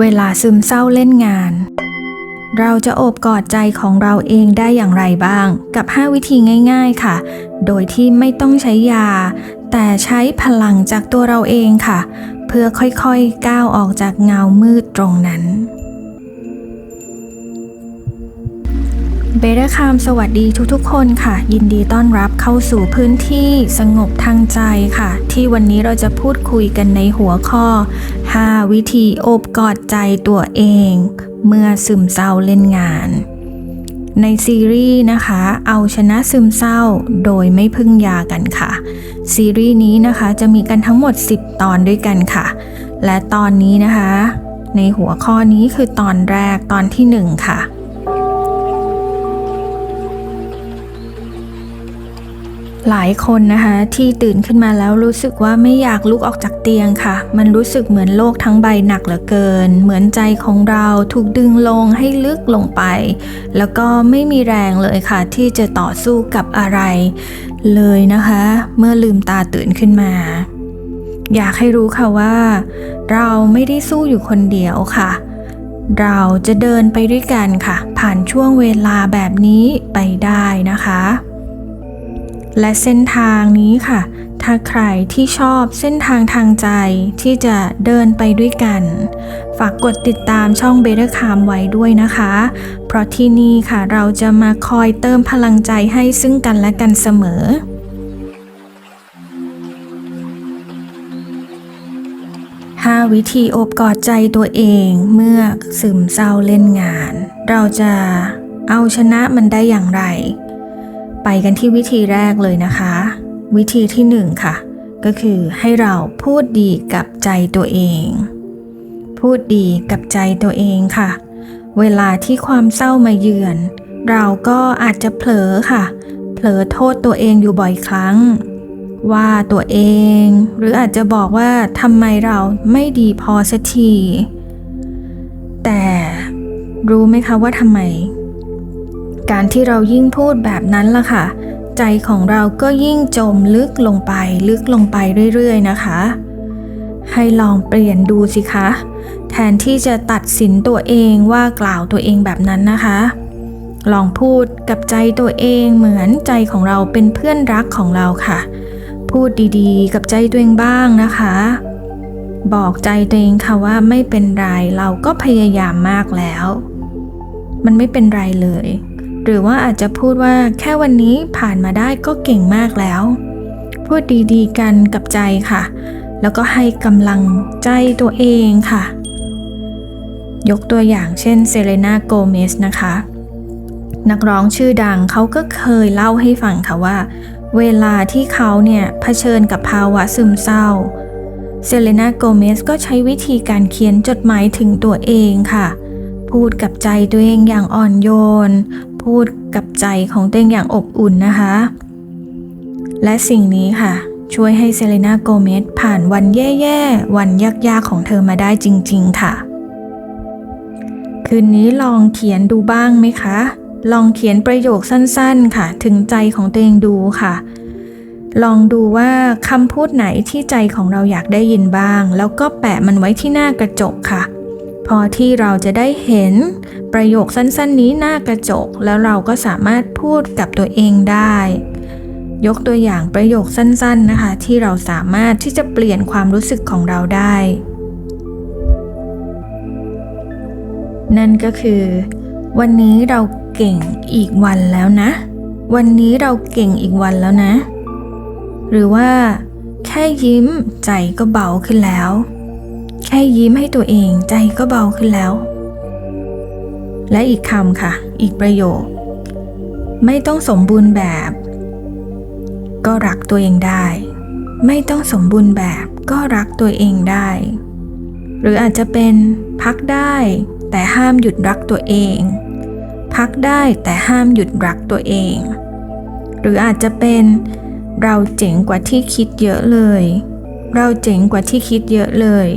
เวลาซึมเศร้าเล่นงาน เราจะโอบกอดใจของเราเองได้อย่างไรบ้าง กับ 5 วิธีง่าย ๆค่ะ โดยที่ไม่ต้องใช้ยา แต่ใช้พลังจากตัวเราเองค่ะ เพื่อค่อยๆก้าวออกจากเงามืดตรงนั้น เบเดอร์คามสวัสดีทุกๆ คนค่ะ ยินดีต้อนรับเข้าสู่พื้นที่สงบทางใจค่ะ ที่วันนี้เราจะพูดคุยกันในหัวข้อ 5 วิธีโอบกอดใจตัวเอง เมื่อซึมเศร้าเล่นงาน ในซีรีส์นะคะ เอาชนะซึมเศร้าโดยไม่พึ่งยากันค่ะ ซีรีส์นี้นะคะจะมีกันทั้งหมด 10 ตอนด้วยกันค่ะ และตอนนี้นะคะ ในหัวข้อนี้คือตอนแรกตอนที่ 1 ค่ะ หลายคนนะคะที่ตื่นขึ้นมาแล้วรู้สึกว่าไม่อยากลุกออกจากเตียงค่ะ มันรู้สึกเหมือนโลกทั้งใบหนักเหลือเกิน เหมือนใจของเราถูกดึงลงให้ลึกลงไป แล้วก็ไม่มีแรงเลยค่ะ ที่จะต่อสู้กับอะไร เลยนะคะ เมื่อลืมตาตื่นขึ้นมา อยากให้รู้ค่ะว่า เราไม่ได้สู้อยู่คนเดียวค่ะเราจะเดินไปด้วยกันค่ะ ผ่านช่วงเวลาแบบนี้ไปได้นะคะ และเส้นทางนี้ค่ะ ถ้าใครที่ชอบเส้นทางทางใจที่จะเดินไปด้วยกัน ฝากกดติดตามช่องเบเ t อร์คามไว้ด้วยนะคะ เพราะที่นี่ค่ะเราจะมาคอยเติมพลังใจให้ซึ่งกันและกันเสมอ5วิธีอบกอดใจตัวเองเมื่อซึมเศร้าเล่นงาน เราจะเอาชนะมันได้อย่างไร ไปกันที่วิธีแรกเลยนะคะ วิธีที่หนึ่งค่ะ ก็คือให้เราพูดดีกับใจตัวเอง พูดดีกับใจตัวเองค่ะ เวลาที่ความเศร้ามาเยือน เราก็อาจจะเผลอค่ะ เผลอโทษตัวเองอยู่บ่อยครั้ง ว่าตัวเอง หรืออาจจะบอกว่าทำไมเราไม่ดีพอสักทีแต่รู้ไหมคะว่าทำไม การที่เรายิ่งพูดแบบนั้นล่ะค่ะ ใจของเราก็ยิ่งจมลึกลงไปลึกลงไปเรื่อยๆนะคะ ให้ลองเปลี่ยนดูสิคะ แทนที่จะตัดสินตัวเองว่ากล่าวตัวเองแบบนั้นนะคะ ลองพูดกับใจตัวเองเหมือนใจของเราเป็นเพื่อนรักของเราค่ะ พูดดีๆ กับใจตัวเองบ้างนะคะบอกใจตัวเองค่ะว่าไม่เป็นไรเราก็พยายามมากแล้ว มันไม่เป็นไรเลย หรือว่าอาจจะพูดว่าแค่วันนี้ผ่านมาได้ก็เก่งมากแล้ว พูดดีๆกันกับใจค่ะ แล้วก็ให้กำลังใจตัวเองค่ะ ยกตัวอย่างเช่นเซเลนาโกเมสนะคะ นักร้องชื่อดังเขาก็เคยเล่าให้ฟังค่ะว่า เวลาที่เขาเนี่ยเผชิญกับภาวะซึมเศร้าเซเลนาโกเมสก็ใช้วิธีการเขียนจดหมายถึงตัวเองค่ะ พูดกับใจตัวเองอย่างอ่อนโยน พูดกับใจของตัวเองอย่างอบอุ่นนะคะ และสิ่งนี้ค่ะ ช่วยให้เซเลนาโกเมสผ่านวันแย่ๆ วันยากๆ ของเธอมาได้จริงๆค่ะ คืนนี้ลองเขียนดูบ้างไหมคะ ลองเขียนประโยคสั้นๆค่ะ ถึงใจของตัวเองดูค่ะลองดูว่าคำพูดไหนที่ใจของเราอยากได้ยินบ้าง แล้วก็แปะมันไว้ที่หน้ากระจกค่ะ พอที่เราจะได้เห็นประโยคสั้นๆ นี้หน้ากระจก แล้วเราก็สามารถพูดกับตัวเองได้ ยกตัวอย่างประโยคสั้นๆนะคะ ที่เราสามารถที่จะเปลี่ยนความรู้สึกของเราได้ นั่นก็คือ วันนี้เราเก่งอีกวันแล้วนะ วันนี้เราเก่งอีกวันแล้วนะ หรือว่า แค่ยิ้มใจก็เบาขึ้นแล้ว แค่ยิ้มให้ตัวเองใจก็เบาขึ้นแล้ว และอีกคำค่ะ อีกประโยค ไม่ต้องสมบูรณ์แบบ ก็รักตัวเองได้ ไม่ต้องสมบูรณ์แบบก็รักตัวเองได้ หรืออาจจะเป็นพักได้ แต่ห้ามหยุดรักตัวเอง พักได้แต่ห้ามหยุดรักตัวเอง หรืออาจจะเป็นเราเจ๋งกว่าที่คิดเยอะเลย เราเจ๋งกว่าที่คิดเยอะเลย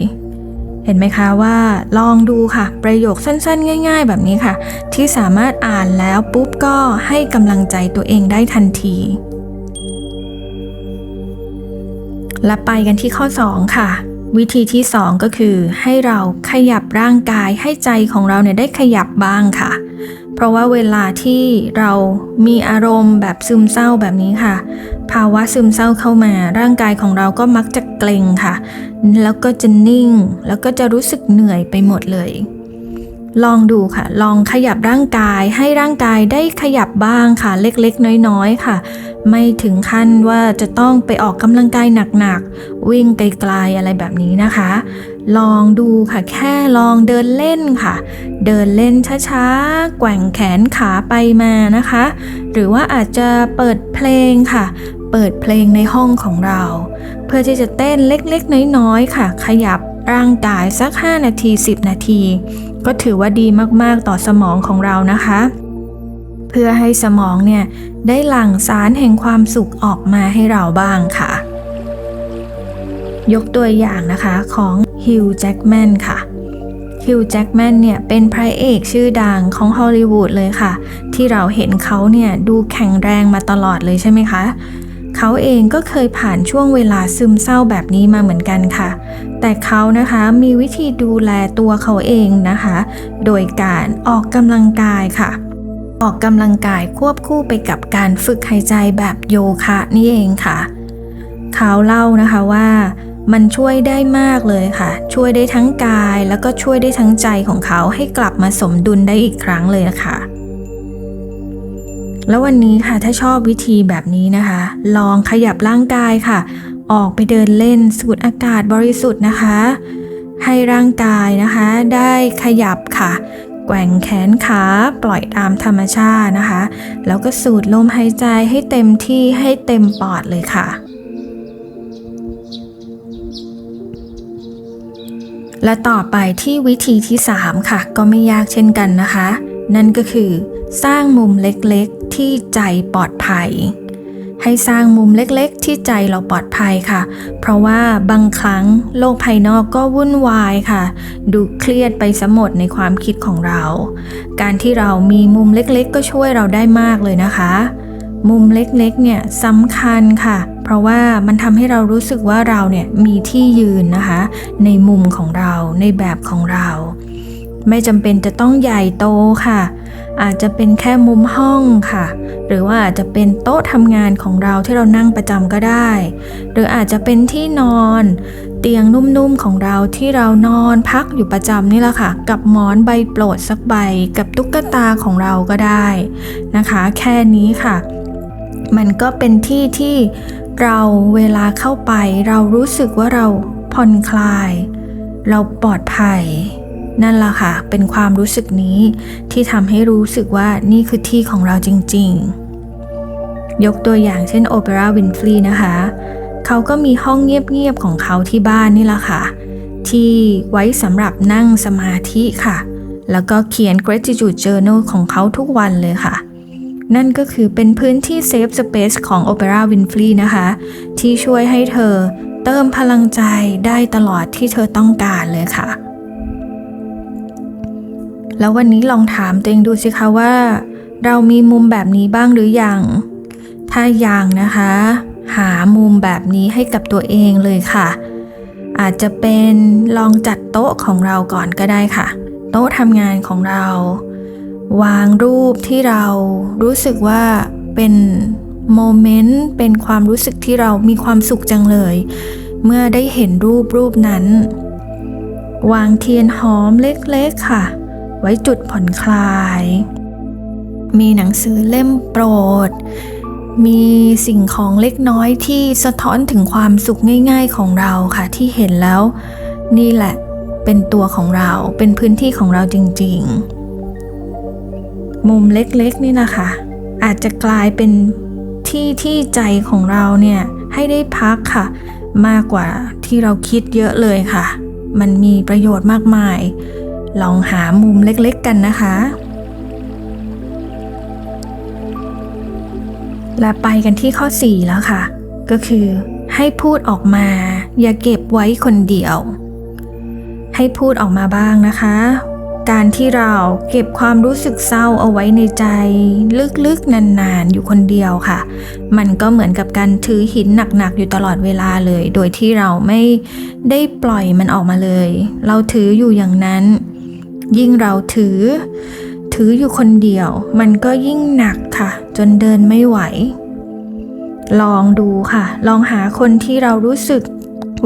เห็นไหมคะว่าลองดูค่ะ ประโยคสั้นๆ ง่าย ๆ แบบนี้ค่ะ ที่สามารถอ่านแล้วปุ๊บก็ให้กำลังใจตัวเองได้ทันที และไปกันที่ข้อ 2 ค่ะ วิธีที่สองก็คือ ให้เราขยับร่างกายให้ใจของเราเนี่ยได้ขยับบ้างค่ะ ราะว่าเวลาที่เรามีอารมณ์แบบซึมเศร้าแบบนี้ค่ะ ภาวะซึมเศร้าเข้ามา ร่างกายของเราก็มักจะเกร็งค่ะ แล้วก็จะนิ่ง แล้วก็จะรู้สึกเหนื่อยไปหมดเลย ลองดูค่ะ ลองขยับร่างกายให้ร่างกายได้ขยับบ้างค่ะ เล็กๆ น้อยๆค่ะ ไม่ถึงขั้นว่าจะต้องไปออกกำลังกายหนักๆ วิ่งไกลๆอะไรแบบนี้นะคะ ลองดูค่ะแค่ลองเดินเล่นค่ะ เดินเล่นช้าๆ แกว่งแขนขาไปมานะคะ หรือว่าอาจจะเปิดเพลงค่ะ เปิดเพลงในห้องของเรา เพื่อที่จะเต้นเล็กๆ น้อยๆค่ะ ขยับร่างกายสัก 5 นาที 10 นาที ก็ถือว่าดีมากๆต่อสมองของเรานะคะ เพื่อให้สมองเนี่ยได้หลั่งสารแห่งความสุขออกมาให้เราบ้างค่ะ ยกตัวอย่างนะคะของฮิวแจ็กแมนค่ะฮิวแจ็กแมนเนี่ยเป็นพระเอกชื่อดังของฮอลลีวูดเลยค่ะ ที่เราเห็นเขาเนี่ยดูแข็งแรงมาตลอดเลยใช่ไหมคะ เขาเองก็เคยผ่านช่วงเวลาซึมเศร้าแบบนี้มาเหมือนกันค่ะ แต่เขานะคะมีวิธีดูแลตัวเขาเองนะคะ โดยการออกกำลังกายค่ะ ออกกำลังกายควบคู่ไปกับการฝึกหายใจแบบโยคะนี่เองค่ะ เขาเล่านะคะว่า มันช่วยได้มากเลยค่ะ ช่วยได้ทั้งกายแล้วก็ช่วยได้ทั้งใจของเขาให้กลับมาสมดุลได้อีกครั้งเลยนะคะแล้ววันนี้ค่ะถ้าชอบวิธีแบบนี้นะคะ ลองขยับร่างกายค่ะ ออกไปเดินเล่นสูดอากาศบริสุทธิ์นะคะ ให้ร่างกายนะคะ ได้ขยับค่ะ แกว่งแขนขาปล่อยตามธรรมชาตินะคะ แล้วก็สูดลมหายใจให้เต็มที่ให้เต็มปอดเลยค่ะ และต่อไปที่วิธีที่ 3 ค่ะ ก็ไม่ยากเช่นกันนะคะ นั่นก็คือ สร้างมุมเล็กๆที่ใจปลอดภัย ให้สร้างมุมเล็กๆ ที่ใจเราปลอดภัยค่ะ เพราะว่าบางครั้งโลกภายนอกก็วุ่นวายค่ะ ดูเครียดไปสมดในความคิดของเรา การที่เรามีมุมเล็กๆ ก็ช่วยเราได้มากเลยนะคะ มุมเล็กๆเนี่ยสำคัญค่ะ เพราะว่ามันทำให้เรารู้สึกว่าเราเนี่ยมีที่ยืนนะคะ ในมุมของเราในแบบของเรา ไม่จำเป็นจะต้องใหญ่โตค่ะ อาจจะเป็นแค่มุมห้องค่ะ หรือว่าอาจจะเป็นโต๊ะทำงานของเราที่เรานั่งประจำก็ได้ หรืออาจจะเป็นที่นอน เตียงนุ่มๆของเราที่เรานอนพักอยู่ประจำนี่แหละค่ะ กับหมอนใบโปรดสักใบ กับตุ๊กตาของเราก็ได้นะคะ แค่นี้ค่ะ มันก็เป็นที่ที่เราเวลาเข้าไป เรารู้สึกว่าเราผ่อนคลาย เราปลอดภัย นั่นแหละค่ะ เป็นความรู้สึกนี้ที่ทำให้รู้สึกว่านี่คือที่ของเราจริง ๆ ยกตัวอย่างเช่นโอเปร่าวินฟรีนะคะ เขาก็มีห้องเงียบ ๆ ของเขาที่บ้านนี่แหละค่ะ ที่ไว้สำหรับนั่งสมาธิค่ะ แล้วก็เขียน gratitude journal ของเขาทุกวันเลยค่ะ นั่นก็คือเป็นพื้นที่เซฟสเปซของโอเปร่าวินฟรีนะคะ ที่ช่วยให้เธอเติมพลังใจได้ตลอดที่เธอต้องการเลยค่ะ แล้ววันนี้ลองถามตัวเองดูสิคะว่า เรามีมุมแบบนี้บ้างหรือยัง ถ้ายังนะคะ หามุมแบบนี้ให้กับตัวเองเลยค่ะ อาจจะเป็นลองจัดโต๊ะของเราก่อนก็ได้ค่ะ โต๊ะทำงานของเรา วางรูปที่เรารู้สึกว่าเป็นโมเมนต์เป็นความรู้สึกที่เรามีความสุขจังเลย เมื่อได้เห็นรูปรูปนั้น วางเทียนหอมเล็กๆค่ะ ไว้จุดผ่อนคลาย มีหนังสือเล่มโปรด มีสิ่งของเล็กน้อยที่สะท้อนถึงความสุขง่าย ๆของเราค่ะ ที่เห็นแล้ว นี่แหละเป็นตัวของเราเป็นพื้นที่ของเราจริง ๆ มุมเล็กๆนี่นะคะ อาจจะกลายเป็นที่ที่ใจของเราเนี่ยให้ได้พักค่ะ มากกว่าที่เราคิดเยอะเลยค่ะ มันมีประโยชน์มากมาย ลองหามุมเล็กๆกันนะคะ และไปกันที่ข้อ 4 แล้วค่ะ ก็คือให้พูดออกมา อย่าเก็บไว้คนเดียว ให้พูดออกมาบ้างนะคะ การที่เราเก็บความรู้สึกเศร้าเอาไว้ในใจ ลึกๆ นานๆ อยู่คนเดียวค่ะ มันก็เหมือนกับการถือหินหนักๆ อยู่ตลอดเวลาเลย โดยที่เราไม่ได้ปล่อยมันออกมาเลย เราถืออยู่อย่างนั้น ยิ่งเราถือ ถืออยู่คนเดียว มันก็ยิ่งหนักค่ะ จนเดินไม่ไหว ลองดูค่ะ ลองหาคนที่เรารู้สึก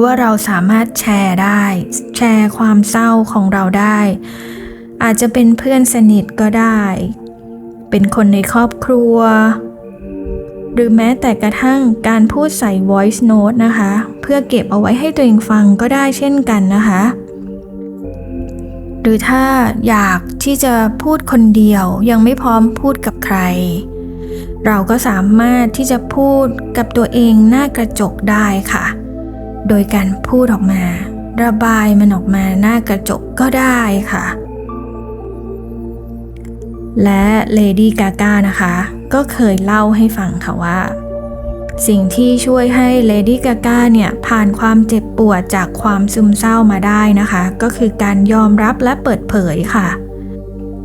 ว่าเราสามารถแชร์ได้ แชร์ความเศร้าของเราได้ อาจจะเป็นเพื่อนสนิทก็ได้ เป็นคนในครอบครัว หรือแม้แต่กระทั่งการพูดใส่ voice note นะคะ เพื่อเก็บเอาไว้ให้ตัวเองฟังก็ได้เช่นกันนะคะ หรือถ้าอยากที่จะพูดคนเดียวยังไม่พร้อมพูดกับใคร เราก็สามารถที่จะพูดกับตัวเองหน้ากระจกได้ค่ะ โดยการพูดออกมา ระบายมันออกมาหน้ากระจกก็ได้ค่ะ และเลดี้กาก้านะคะ ก็เคยเล่าให้ฟังค่ะว่า สิ่งที่ช่วยให้เลดี้กาก้าเนี่ยผ่านความเจ็บปวดจากความซึมเศร้ามาได้นะคะ ก็คือการยอมรับและเปิดเผยค่ะ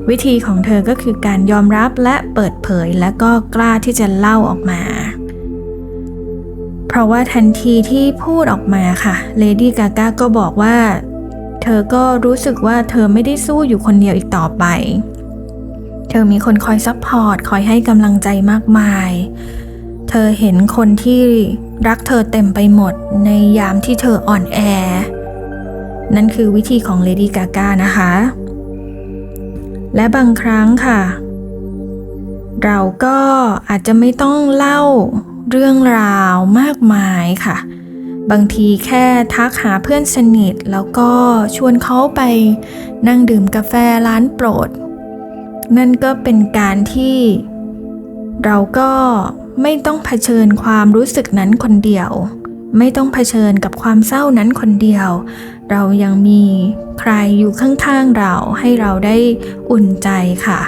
วิธีของเธอก็คือการยอมรับและเปิดเผยและก็กล้าที่จะเล่าออกมาเพราะว่าทันทีที่พูดออกมาค่ะ เลดี้กาก้าก็บอกว่า เธอก็รู้สึกว่าเธอไม่ได้สู้อยู่คนเดียวอีกต่อไป เธอมีคนคอยซัพพอร์ตคอยให้กำลังใจมากมาย เธอเห็นคนที่รักเธอเต็มไปหมดในยามที่เธออ่อนแอ นั่นคือวิธีของเลดี้กาก้านะคะ และบางครั้งค่ะ เราก็อาจจะไม่ต้องเล่าเรื่องราวมากมายค่ะ บางทีแค่ทักหาเพื่อนสนิท แล้วก็ชวนเขาไปนั่งดื่มกาแฟร้านโปรด นั่นก็เป็นการที่ เราก็ไม่ต้องเผชิญความรู้สึกนั้นคนเดียว ไม่ต้องเผชิญกับความเศร้านั้นคนเดียว เรายังมีใครอยู่ข้างๆเราให้เราได้อุ่นใจค่ะ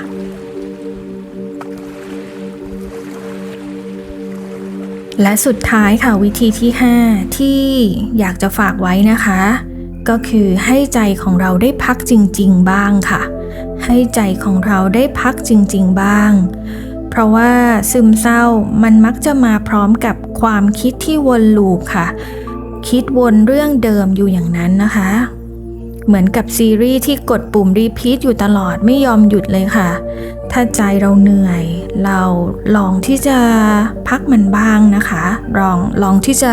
และสุดท้ายค่ะวิธีที่ 5 ที่อยากจะฝากไว้นะคะ ก็คือให้ใจของเราได้พักจริง ๆ บ้างค่ะ ให้ใจของเราได้พักจริง ๆ บ้าง เพราะว่าซึมเศร้ามันมักจะมาพร้อมกับความคิดที่วนลูปค่ะ คิดวนเรื่องเดิมอยู่อย่างนั้นนะคะ เหมือนกับซีรีส์ที่กดปุ่มรีพีทอยู่ตลอดไม่ยอมหยุดเลยค่ะ ถ้าใจเราเหนื่อย เราลองที่จะพักมันบ้างนะคะ ลองลองที่จะ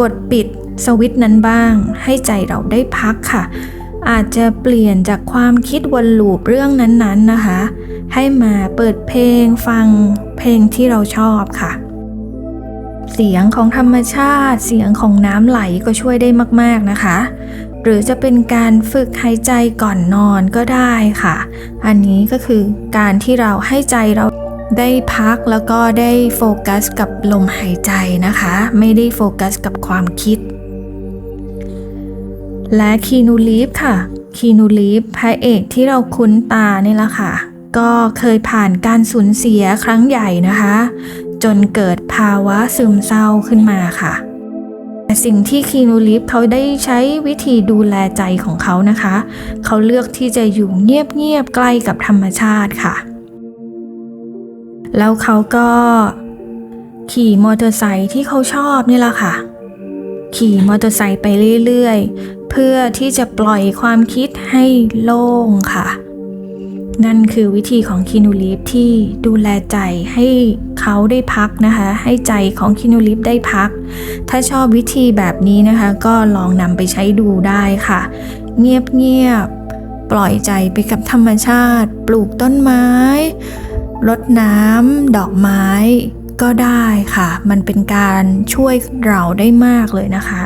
กดปิดสวิตช์นั้นบ้าง ให้ใจเราได้พักค่ะ อาจจะเปลี่ยนจากความคิดวนลูปเรื่องนั้นๆนะคะ ให้มาเปิดเพลงฟังเพลงที่เราชอบค่ะ เสียงของธรรมชาติ เสียงของน้ำไหลก็ช่วยได้มากๆนะคะ หรือจะเป็นการฝึกหายใจก่อนนอนก็ได้ค่ะ อันนี้ก็คือการที่เราให้ใจเราได้พักแล้วก็ได้โฟกัสกับลมหายใจนะคะ ไม่ได้โฟกัสกับความคิด และคีนูลีฟค่ะ คีนูลีฟพระเอกที่เราคุ้นตานี่แหละค่ะ ก็เคยผ่านการสูญเสียครั้งใหญ่นะคะ จนเกิดภาวะซึมเศร้าขึ้นมาค่ะแต่สิ่งที่คีนูลีฟเขาได้ใช้วิธีดูแลใจของเขานะคะ เขาเลือกที่จะอยู่เงียบๆใกล้กับธรรมชาติค่ะ แล้วเขาก็ขี่มอเตอร์ไซค์ที่เขาชอบนี่แหละค่ะ ขี่มอเตอร์ไซค์ไปเรื่อยๆ เพื่อที่จะปล่อยความคิดให้โล่งค่ะ นั่นคือวิธีของคินูลิฟที่ดูแลใจให้เขาได้พักนะคะ ให้ใจของคินูลิฟได้พัก ถ้าชอบวิธีแบบนี้นะคะ ก็ลองนำไปใช้ดูได้ค่ะ เงียบๆปล่อยใจไปกับธรรมชาติ ปลูกต้นไม้รดน้ำดอกไม้ก็ได้ค่ะ มันเป็นการช่วยเราได้มากเลยนะคะ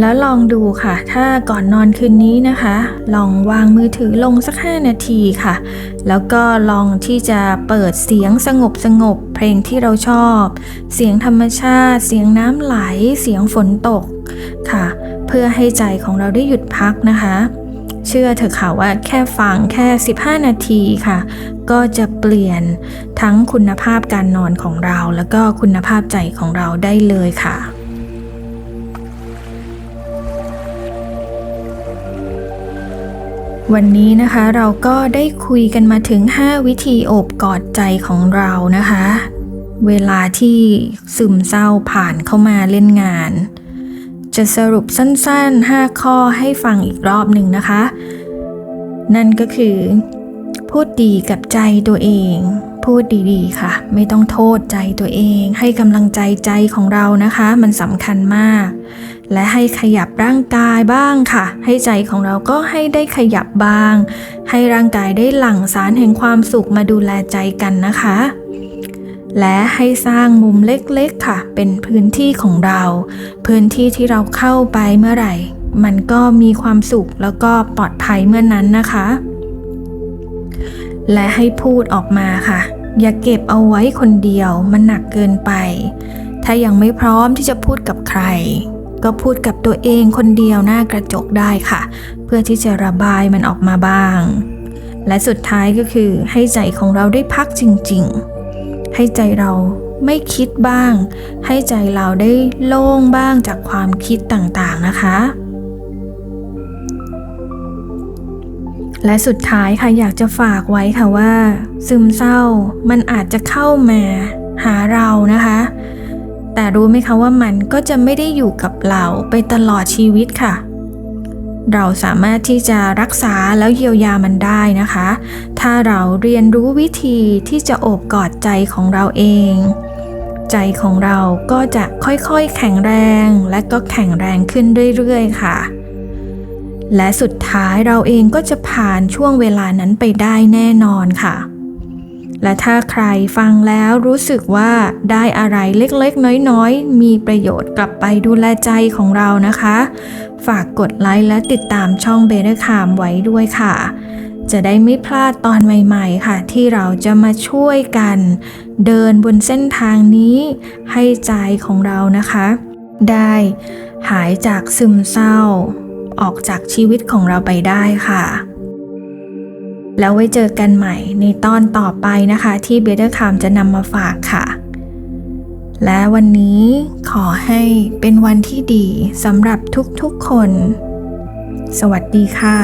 แล้วลองดูค่ะ ถ้าก่อนนอนคืนนี้นะคะ ลองวางมือถือลงสัก 5 นาทีค่ะ แล้วก็ลองที่จะเปิดเสียงสงบสงบเพลงที่เราชอบ เสียงธรรมชาติ เสียงน้ำไหล เสียงฝนตกค่ะ เพื่อให้ใจของเราได้หยุดพักนะคะ เชื่อเถอะค่ะว่าแค่ฟังแค่ 15 นาทีค่ะ ก็จะเปลี่ยนทั้งคุณภาพการนอนของเรา แล้วก็คุณภาพใจของเราได้เลยค่ะ วันนี้นะคะเราก็ได้คุยกันมาถึง 5 วิธีโอบกอดใจของเรานะคะ เวลาที่ซึมเศร้าผ่านเข้ามาเล่นงาน จะสรุปสั้นๆ 5 ข้อให้ฟังอีกรอบหนึ่งนะคะ นั่นก็คือ พูดดีกับใจตัวเอง พูดดีๆค่ะ ไม่ต้องโทษใจตัวเอง ให้กำลังใจใจของเรานะคะ มันสำคัญมาก และให้ขยับร่างกายบ้างค่ะ ให้ใจของเราก็ให้ได้ขยับบ้าง ให้ร่างกายได้หลั่งสารแห่งความสุขมาดูแลใจกันนะคะ และให้สร้างมุมเล็กๆค่ะ เป็นพื้นที่ของเรา พื้นที่ที่เราเข้าไปเมื่อไหร่ มันก็มีความสุขแล้วก็ปลอดภัยเมื่อนนั้นนะคะ และให้พูดออกมาค่ะ อย่าเก็บเอาไว้คนเดียวมันหนักเกินไป ถ้ายังไม่พร้อมที่จะพูดกับใคร ก็พูดกับตัวเองคนเดียวหน้ากระจกได้ค่ะ เพื่อที่จะระบายมันออกมาบ้าง และสุดท้ายก็คือให้ใจของเราได้พักจริง ๆ ให้ใจเราไม่คิดบ้าง ให้ใจเราได้โล่งบ้างจากความคิดต่างๆนะคะ และสุดท้ายค่ะอยากจะฝากไว้ค่ะว่า ซึมเศร้ามันอาจจะเข้ามาหาเรานะคะ แต่รู้ไหมคะว่ามันก็จะไม่ได้อยู่กับเราไปตลอดชีวิตค่ะ เราสามารถที่จะรักษาแล้วเยียวยามันได้นะคะ ถ้าเราเรียนรู้วิธีที่จะโอบกอดใจของเราเอง ใจของเราก็จะค่อยๆแข็งแรงและก็แข็งแรงขึ้นเรื่อยๆค่ะ และสุดท้ายเราเองก็จะผ่านช่วงเวลานั้นไปได้แน่นอนค่ะ และถ้าใครฟังแล้วรู้สึกว่าได้อะไรเล็กๆ น้อยๆ มีประโยชน์กลับไปดูแลใจของเรานะคะ ฝากกดไลค์และติดตามช่องเบเ t อร์คามไว้ด้วยค่ะ จะได้ไม่พลาดตอนใหม่ๆ ค่ะ ที่เราจะมาช่วยกัน เดินบนเส้นทางนี้ให้ใจของเรานะคะ ได้หายจากซึมเศร้า ออกจากชีวิตของเราไปได้ค่ะ แล้วไว้เจอกันใหม่ในตอนต่อไปนะคะ ที่เบเดอร์คามจะนำมาฝากค่ะ และวันนี้ขอให้เป็นวันที่ดีสำหรับทุกๆคน สวัสดีค่ะ